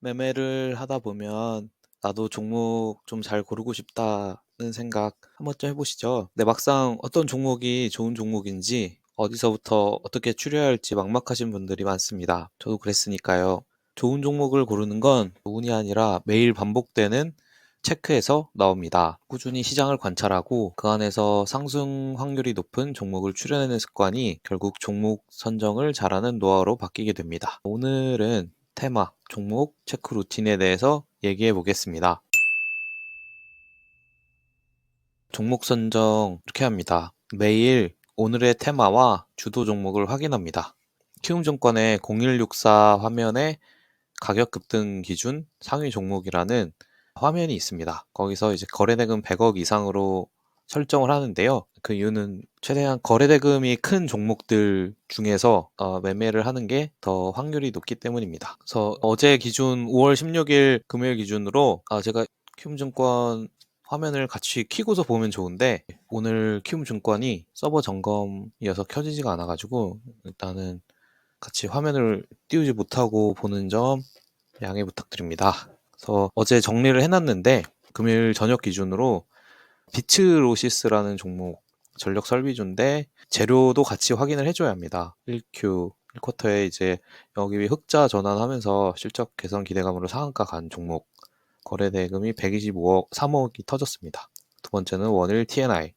매매를 하다 보면 나도 종목 좀 잘 고르고 싶다는 생각 한 번쯤 해 보시죠. 근데 막상 어떤 종목이 좋은 종목인지 어디서부터 어떻게 추려야 할지 막막하신 분들이 많습니다. 저도 그랬으니까요. 좋은 종목을 고르는 건 운이 아니라 매일 반복되는 체크에서 나옵니다. 꾸준히 시장을 관찰하고 그 안에서 상승 확률이 높은 종목을 추려내는 습관이 결국 종목 선정을 잘하는 노하우로 바뀌게 됩니다. 오늘은 테마, 종목, 체크 루틴에 대해서 얘기해 보겠습니다. 종목 선정 이렇게 합니다. 매일 오늘의 테마와 주도 종목을 확인합니다. 키움증권의 0164 화면에 가격 급등 기준 상위 종목이라는 화면이 있습니다. 거기서 이제 거래대금 100억 이상으로 설정을 하는데요. 그 이유는 최대한 거래대금이 큰 종목들 중에서 어, 매매를 하는 게 더 확률이 높기 때문입니다. 그래서 어제 기준 5월 16일 금요일 기준으로 아, 제가 키움증권 화면을 같이 키고서 보면 좋은데 오늘 키움증권이 서버 점검이어서 켜지지가 않아가지고 일단은 같이 화면을 띄우지 못하고 보는 점 양해 부탁드립니다. 그래서 어제 정리를 해놨는데 금요일 저녁 기준으로 비츠로시스라는 종목 전력 설비주인데 재료도 같이 확인을 해줘야 합니다. 1Q 1쿼터에 이제 여기 흑자 전환하면서 실적 개선 기대감으로 상한가 간 종목 거래 대금이 125억 3억이 터졌습니다. 두 번째는 원일 TNI는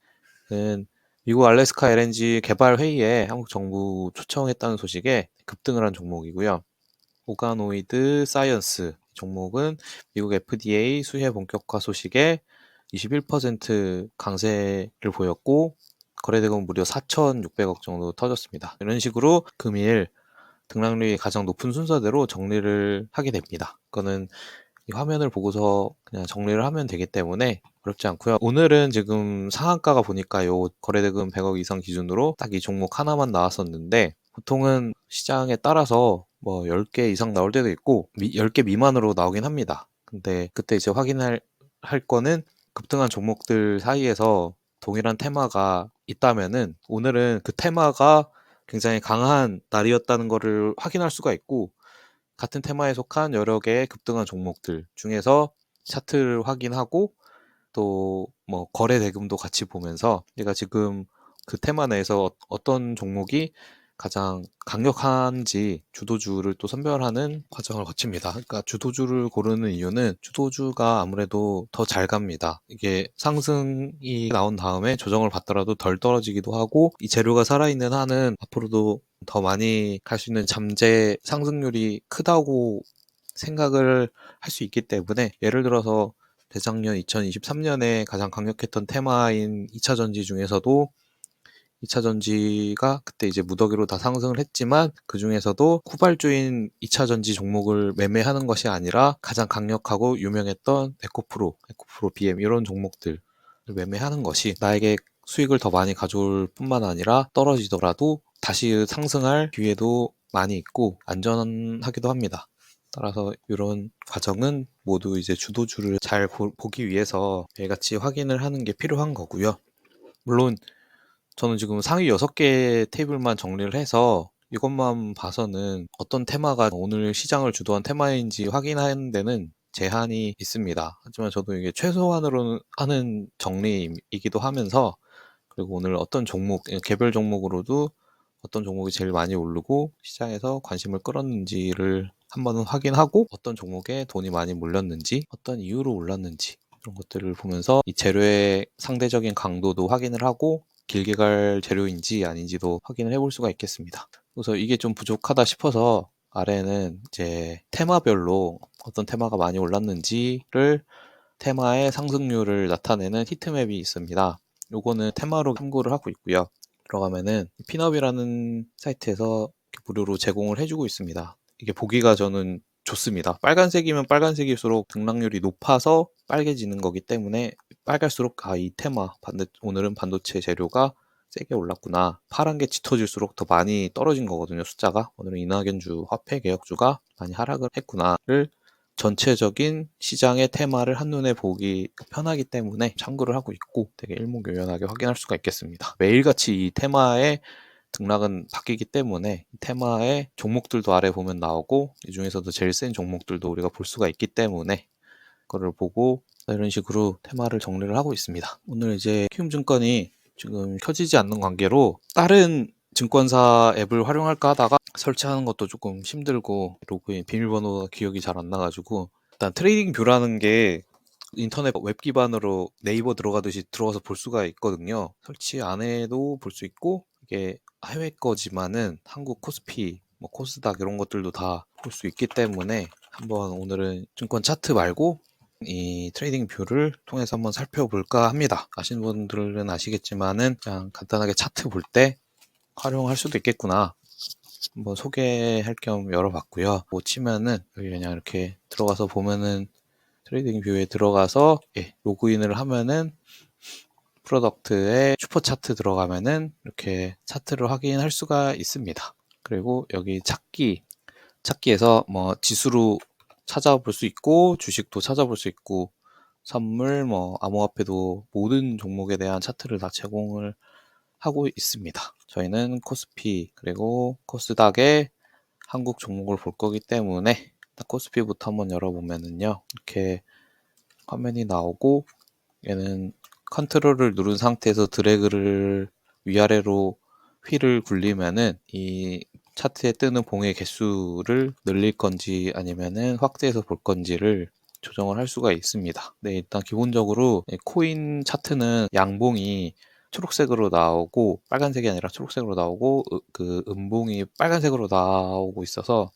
미국 알래스카 LNG 개발 회의에 한국 정부 초청했다는 소식에 급등을 한 종목이고요. 오가노이드 사이언스 종목은 미국 FDA 수혜 본격화 소식에 21% 강세를 보였고 거래대금 무려 4,600억 정도 터졌습니다. 이런 식으로 금일 등락률이 가장 높은 순서대로 정리를 하게 됩니다. 그거는 이 화면을 보고서 그냥 정리를 하면 되기 때문에 어렵지 않고요. 오늘은 지금 상한가가 보니까 요 거래대금 100억 이상 기준으로 딱 이 종목 하나만 나왔었는데 보통은 시장에 따라서 뭐 10개 이상 나올 때도 있고 10개 미만으로 나오긴 합니다. 근데 그때 이제 확인할 할 거는 급등한 종목들 사이에서 동일한 테마가 있다면은 오늘은 그 테마가 굉장히 강한 날이었다는 것을 확인할 수가 있고 같은 테마에 속한 여러 개의 급등한 종목들 중에서 차트를 확인하고 또 뭐 거래 대금도 같이 보면서 내가 지금 그 테마 내에서 어떤 종목이 가장 강력한지 주도주를 또 선별하는 과정을 거칩니다. 그러니까 주도주를 고르는 이유는 주도주가 아무래도 더 잘 갑니다. 이게 상승이 나온 다음에 조정을 받더라도 덜 떨어지기도 하고 이 재료가 살아있는 한은 앞으로도 더 많이 갈 수 있는 잠재 상승률이 크다고 생각을 할 수 있기 때문에 예를 들어서 대작년 2023년에 가장 강력했던 테마인 2차 전지 중에서도 2차 전지가 그때 이제 무더기로 다 상승을 했지만 그 중에서도 후발주인 2차 전지 종목을 매매하는 것이 아니라 가장 강력하고 유명했던 에코프로, 에코프로 BM 이런 종목들을 매매하는 것이 나에게 수익을 더 많이 가져올 뿐만 아니라 떨어지더라도 다시 상승할 기회도 많이 있고 안전하기도 합니다. 따라서 이런 과정은 모두 이제 주도주를 잘 보기 위해서 매일같이 확인을 하는 게 필요한 거고요. 물론 저는 지금 상위 6개 테이블만 정리를 해서 이것만 봐서는 어떤 테마가 오늘 시장을 주도한 테마인지 확인하는 데는 제한이 있습니다. 하지만 저도 이게 최소한으로 하는 정리이기도 하면서 그리고 오늘 어떤 종목, 개별 종목으로도 어떤 종목이 제일 많이 오르고 시장에서 관심을 끌었는지를 한번 확인하고 어떤 종목에 돈이 많이 몰렸는지 어떤 이유로 올랐는지 이런 것들을 보면서 이 재료의 상대적인 강도도 확인을 하고 길게 갈 재료인지 아닌지도 확인을 해볼 수가 있겠습니다. 그래서 이게 좀 부족하다 싶어서 아래는 이제 테마별로 어떤 테마가 많이 올랐는지를 테마의 상승률을 나타내는 히트맵이 있습니다. 요거는 테마로 참고를 하고 있고요. 들어가면은 핀업이라는 사이트에서 무료로 제공을 해주고 있습니다. 이게 보기가 저는 좋습니다. 빨간색이면 빨간색일수록 등락률이 높아서 빨개지는 거기 때문에 빨갈수록 아 이 테마 반도, 오늘은 반도체 재료가 세게 올랐구나. 파란 게 짙어질수록 더 많이 떨어진 거거든요. 숫자가 오늘은 이낙연주 화폐 개혁주가 많이 하락을 했구나를 전체적인 시장의 테마를 한눈에 보기 편하기 때문에 참고를 하고 있고 되게 일목요연하게 확인할 수가 있겠습니다. 매일같이 이 테마의 등락은 바뀌기 때문에 테마의 종목들도 아래 보면 나오고 이 중에서도 제일 센 종목들도 우리가 볼 수가 있기 때문에 그거를 보고 이런 식으로 테마를 정리를 하고 있습니다. 오늘 이제 키움증권이 지금 켜지지 않는 관계로 다른 증권사 앱을 활용할까 하다가 설치하는 것도 조금 힘들고 로그인 비밀번호가 기억이 잘 안 나가지고 일단 트레이딩 뷰라는 게 인터넷 웹 기반으로 네이버 들어가듯이 들어가서 볼 수가 있거든요. 설치 안 해도 볼 수 있고 이게 해외 거지만은 한국 코스피, 뭐 코스닥 이런 것들도 다 볼 수 있기 때문에 한번 오늘은 증권 차트 말고 이 트레이딩 뷰를 통해서 한번 살펴볼까 합니다. 아시는 분들은 아시겠지만은 그냥 간단하게 차트 볼 때 활용할 수도 있겠구나. 한번 소개할 겸 열어봤고요. 못 치면은 여기 그냥 이렇게 들어가서 보면은 트레이딩 뷰에 들어가서 예, 로그인을 하면은 프로덕트에 슈퍼 차트 들어가면은 이렇게 차트를 확인할 수가 있습니다. 그리고 여기 찾기 찾기에서 뭐 지수로 찾아볼 수 있고 주식도 찾아볼 수 있고 선물 뭐 암호화폐도 모든 종목에 대한 차트를 다 제공을 하고 있습니다. 저희는 코스피 그리고 코스닥의 한국 종목을 볼 거기 때문에 딱 코스피부터 한번 열어보면은요 이렇게 화면이 나오고 얘는 컨트롤을 누른 상태에서 드래그를 위아래로 휠을 굴리면은 이 차트에 뜨는 봉의 개수를 늘릴 건지 아니면은 확대해서 볼 건지를 조정을 할 수가 있습니다. 네, 일단 기본적으로 코인 차트는 양봉이 초록색으로 나오고 빨간색이 아니라 초록색으로 나오고 으- 그 음봉이 빨간색으로 나오고 있어서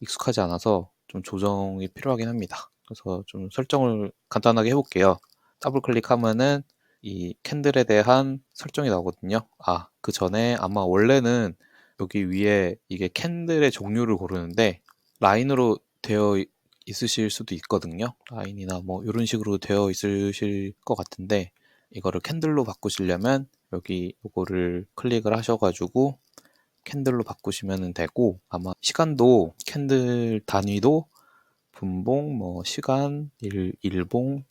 익숙하지 않아서 좀 조정이 필요하긴 합니다. 그래서 좀 설정을 간단하게 해볼게요. 더블 클릭하면은 이 캔들에 대한 설정이 나오거든요. 아, 그 전에 아마 원래는 여기 위에 이게 캔들의 종류를 고르는데 라인으로 되어 이- 있으실 수도 있거든요. 라인이나 뭐 이런 식으로 되어 있으실 것 같은데 이거를 캔들로 바꾸시려면 여기 이거를 클릭을 하셔가지고 캔들로 바꾸시면 되고 아마 시간도 캔들 단위도 분봉, 뭐 시간, 일, 일봉,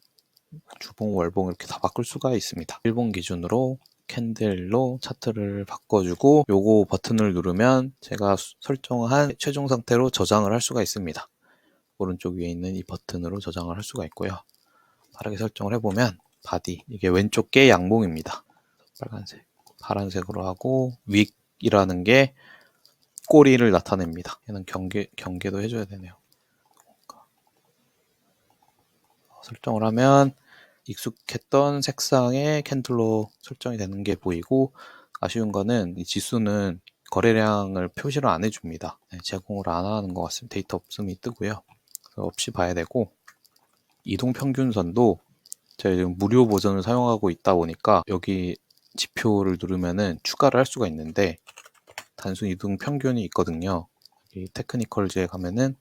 주봉, 월봉 이렇게 다 바꿀 수가 있습니다. 일봉 기준으로 캔들로 차트를 바꿔주고 요거 버튼을 누르면 제가 수- 설정한 최종 상태로 저장을 할 수가 있습니다. 오른쪽 위에 있는 이 버튼으로 저장을 할 수가 있고요. 빠르게 설정을 해보면 바디 이게 왼쪽 게 양봉입니다. 빨간색, 파란색으로 하고 윅이라는 게 꼬리를 나타냅니다. 얘는 경계 경계도 해줘야 되네요. 설정을 하면 익숙했던 색상의 캔들로 설정이 되는 게 보이고 아쉬운 거는 이 지수는 거래량을 표시를 안 해줍니다. 네, 제공을 안 하는 것 같습니다. 데이터 없음이 뜨고요. 없이 봐야 되고 이동 평균선도 제가 지금 무료 버전을 사용하고 있다 보니까 여기 지표를 누르면은 추가를 할 수가 있는데 단순 이동 평균이 있거든요. 이 테크니컬즈에 가면은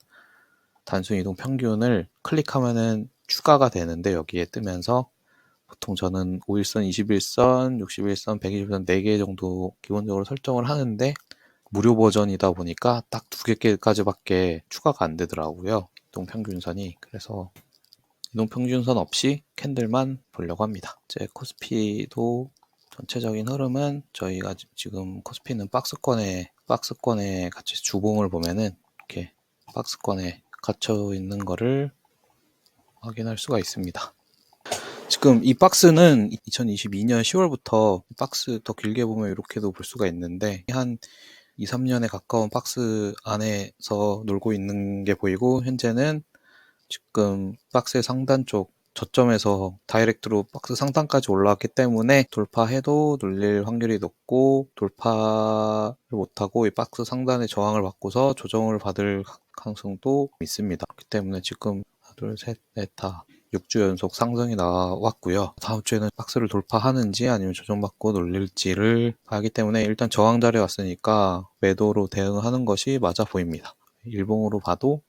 단순 이동 평균을 클릭하면은 추가가 되는데 여기에 뜨면서 보통 저는 5일선, 21선, 61선, 120선 4개 정도 기본적으로 설정을 하는데 무료 버전이다 보니까 딱 두 개까지밖에 추가가 안 되더라고요. 이동 평균선이. 그래서 이동 평균선 없이 캔들만 보려고 합니다. 이제 코스피도 전체적인 흐름은 저희가 지- 지금 코스피는 박스권에 박스권에 같이 주봉을 보면은 이렇게 박스권에 갇혀 있는 거를 확인할 수가 있습니다. 지금 이 박스는 2022년 10월부터 박스 더 길게 보면 이렇게도 볼 수가 있는데 한 2, 3년에 가까운 박스 안에서 놀고 있는 게 보이고 현재는 지금 박스의 상단 쪽 저점에서 다이렉트로 박스 상단까지 올라왔기 때문에 돌파해도 눌릴 확률이 높고 돌파를 못하고 이 박스 상단의 저항을 받고서 조정을 받을 가능성도 있습니다. 그렇기 때문에 지금 둘, 셋, 넷, 다 6주 연속 상승이 나왔고요. 다음 주에는 박스를 돌파하는지 아니면 조정받고 놀릴지를 봐야하기 때문에 일단 저항 자리에 왔으니까 매도로 대응하는 것이 맞아 보입니다. 일봉으로 봐도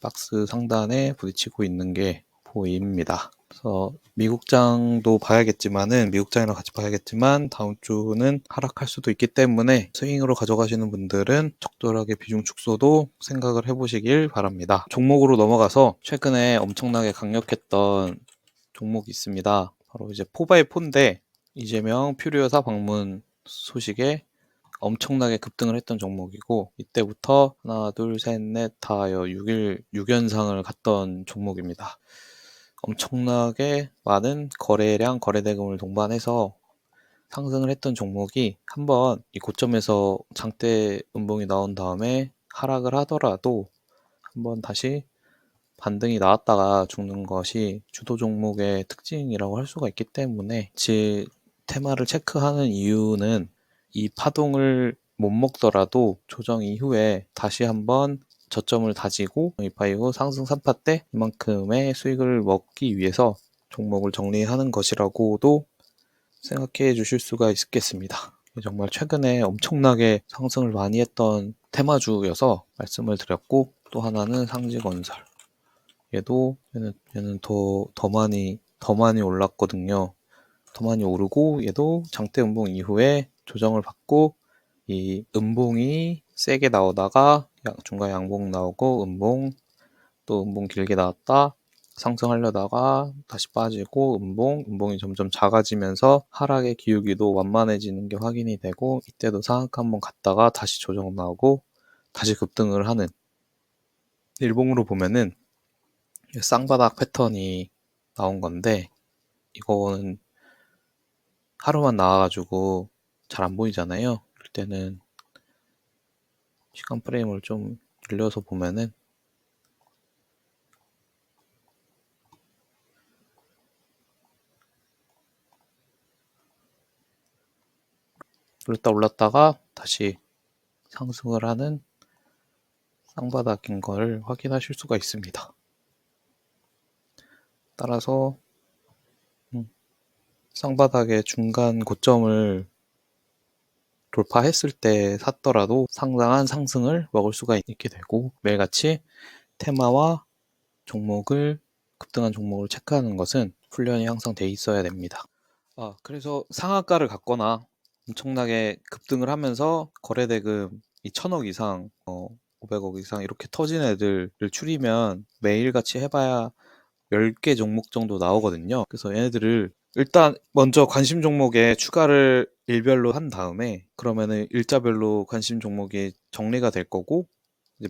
박스 상단에 부딪히고 있는 게 보입니다. 그래서 미국장도 봐야겠지만은 미국장이랑 같이 봐야겠지만 다음 주는 하락할 수도 있기 때문에 스윙으로 가져가시는 분들은 적절하게 비중 축소도 생각을 해보시길 바랍니다. 종목으로 넘어가서 최근에 엄청나게 강력했던 종목이 있습니다. 바로 이제 포바의 포인데 이재명 퓨리오사 방문 소식에 엄청나게 급등을 했던 종목이고 이때부터 하나 둘 셋 넷 다 6일 6연상을 갔던 종목입니다. 엄청나게 많은 거래량 거래대금을 동반해서 상승을 했던 종목이 한번 이 고점에서 장대 음봉이 나온 다음에 하락을 하더라도 한번 다시 반등이 나왔다가 죽는 것이 주도 종목의 특징이라고 할 수가 있기 때문에 지 테마를 체크하는 이유는 이 파동을 못 먹더라도 조정 이후에 다시 한번 저점을 다지고 이파 이 후 상승 3파 때 이만큼의 수익을 먹기 위해서 종목을 정리하는 것이라고도 생각해 주실 수가 있겠습니다. 정말 최근에 엄청나게 상승을 많이 했던 테마주여서 말씀을 드렸고 또 하나는 상지건설 얘도 얘는, 얘는 더, 더 많이 더 많이 올랐거든요. 더 많이 오르고 얘도 장대 음봉 이후에 조정을 받고 이 음봉이 세게 나오다가 중간 양봉 나오고 음봉 또 음봉 길게 나왔다 상승하려다가 다시 빠지고 음봉 음봉이 점점 작아지면서 하락의 기울기도 완만해지는 게 확인이 되고 이때도 상악 한번 갔다가 다시 조정 나오고 다시 급등을 하는 일봉으로 보면은 쌍바닥 패턴이 나온 건데 이거는 하루만 나와가지고 잘 안 보이잖아요. 그럴 때는 시간 프레임을 좀 늘려서 보면은 올랐다 올랐다가 다시 상승을 하는 쌍바닥인 걸 확인하실 수가 있습니다. 따라서 음, 쌍바닥의 중간 고점을 돌파했을 때 샀더라도 상당한 상승을 먹을 수가 있게 되고 매일같이 테마와 종목을 급등한 종목을 체크하는 것은 훈련이 항상 돼 있어야 됩니다. 아, 그래서 상한가를 갖거나 엄청나게 급등을 하면서 거래대금 이 천억 이상, 어, 500억 이상 이렇게 터진 애들을 추리면 매일같이 해봐야 10개 종목 정도 나오거든요. 그래서 얘네들을 일단 먼저 관심 종목에 추가를 일별로 한 다음에 그러면은 일자별로 관심 종목이 정리가 될 거고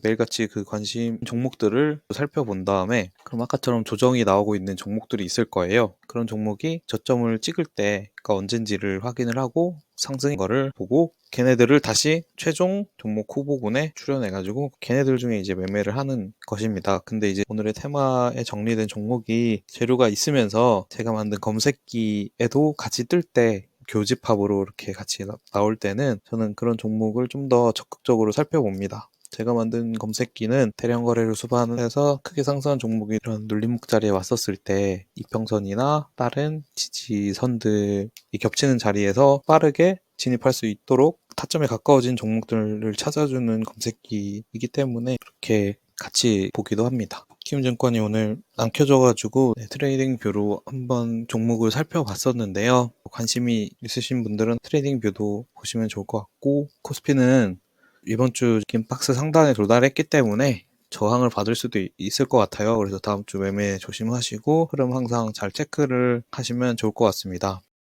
매일같이 그 관심 종목들을 살펴본 다음에 그럼 아까처럼 조정이 나오고 있는 종목들이 있을 거예요. 그런 종목이 저점을 찍을 때가 언젠지를 확인을 하고 상승인 거를 보고 걔네들을 다시 최종 종목 후보군에 출연해가지고 걔네들 중에 이제 매매를 하는 것입니다. 근데 이제 오늘의 테마에 정리된 종목이 재료가 있으면서 제가 만든 검색기에도 같이 뜰때 교집합으로 이렇게 같이 나올 때는 저는 그런 종목을 좀 더 적극적으로 살펴봅니다. 제가 만든 검색기는 대량 거래를 수반해서 크게 상승한 종목이 이런 눌림목 자리에 왔었을 때 이평선이나 다른 지지선들이 겹치는 자리에서 빠르게 진입할 수 있도록 타점에 가까워진 종목들을 찾아주는 검색기이기 때문에 그렇게 같이 보기도 합니다. 키움증권이 오늘 안 켜져가지고 네, 트레이딩 뷰로 한번 종목을 살펴봤었는데요. 관심이 있으신 분들은 트레이딩 뷰도 보시면 좋을 것 같고 코스피는 이번 주 김박스 상단에 도달했기 때문에 저항을 받을 수도 있을 것 같아요. 그래서 다음 주 매매 조심하시고 흐름 항상 잘 체크를 하시면 좋을 것 같습니다.